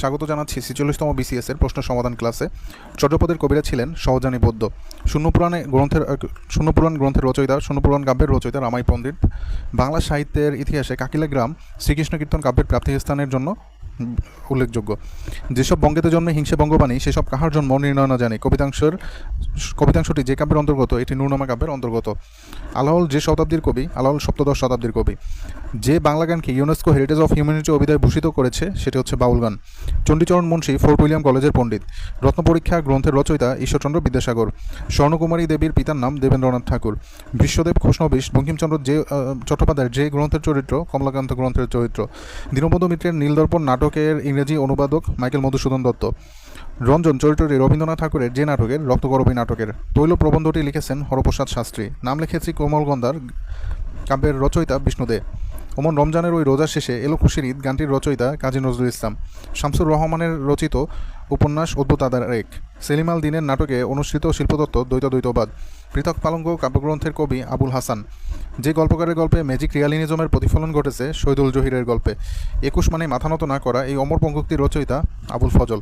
স্বাগত জানাচ্ছি ছেচল্লিশতম বিসিএস এর প্রশ্ন সমাধান ক্লাসে। চট্টপদের কবিরা ছিলেন সহজানী বৌদ্ধ। শূন্যপুরাণে গ্রন্থের শূন্যপুরাণ গ্রন্থের রচয়িতা, শূন্যপুরাণ কাব্যের রচয়িতা রামাই পণ্ডিত। বাংলা সাহিত্যের ইতিহাসে কাকিলা গ্রাম শ্রীকৃষ্ণ কীর্তন কাব্যের প্রাপ্তিস্থানের জন্য উল্লেখযোগ্য। যেসব বঙ্গেতে জন্মে হিংসে বঙ্গবাণী সেসব কাহার জন্ম নির্ণয় না জানে। কবিতাংশের কবিতাংশটি যে কাব্যের অন্তর্গত, এটি নূরনামা কাব্যের অন্তর্গত। আলাহল যে শতাব্দীর কবি, আলাহল সপ্তদশ শতাব্দীর কবি। যে বাংলা গানকে ইউনেস্কো হেরিটেজ অফ হিউম্যানিটি অভিধায় ভূষিত করেছে, সেটি হচ্ছে বাউল গান। চণ্ডীচরণ মুন্সী, ফোর্ট উইলিয়াম কলেজের পণ্ডিত। রত্নপরীক্ষা গ্রন্থের রচয়িতা ঈশ্বরচন্দ্র বিদ্যাসাগর। স্বর্ণকুমারী দেবীর পিতার নাম দেবেন্দ্রনাথ ঠাকুর। বিশ্বদেব ঘোষণবিশ, বঙ্কিমচন্দ্র যে চট্টোপাধ্যায়ের যে গ্রন্থের চরিত্র, কমলাকান্ত গ্রন্থের চরিত্র। দীনবন্ধু মিত্রের নীলদর্পণ নাটকের ইংরেজি অনুবাদক মাইকেল মধুসূদন দত্ত। রঞ্জন চরিত্রটি রবীন্দ্রনাথ ঠাকুরের যে নাটকের রক্তগরবী নাটকের। তৈল প্রবন্ধটি লিখেছেন হরপ্রসাদ শাস্ত্রী। নাম লিখেছি কোমল গন্ধার, কাব্যের রচয়িতা বিষ্ণুদে ওমন রমজানের ওই রোজার শেষে এলো খুশির ঈদ, গানটির রচয়িতা কাজী নজরুল ইসলাম। শামসুর রহমানের রচিত উপন্যাস অদ্ভুত আদার এক। সেলিম আল দিনের নাটকে অনুসৃত শিল্পতত্ত্ব দ্বৈত দ্বৈতবাদ। পৃথক পালঙ্গ কাব্যগ্রন্থের কবি আবুল হাসান। যে গল্পকারের গল্পে ম্যাজিক রিয়ালিনিজমের প্রতিফলন ঘটেছে, শহীদুল জহিরের গল্পে। একুশ মানে মাথা নত না করা এই অমর পঙ্গুক্তির রচয়িতা আবুল ফজল।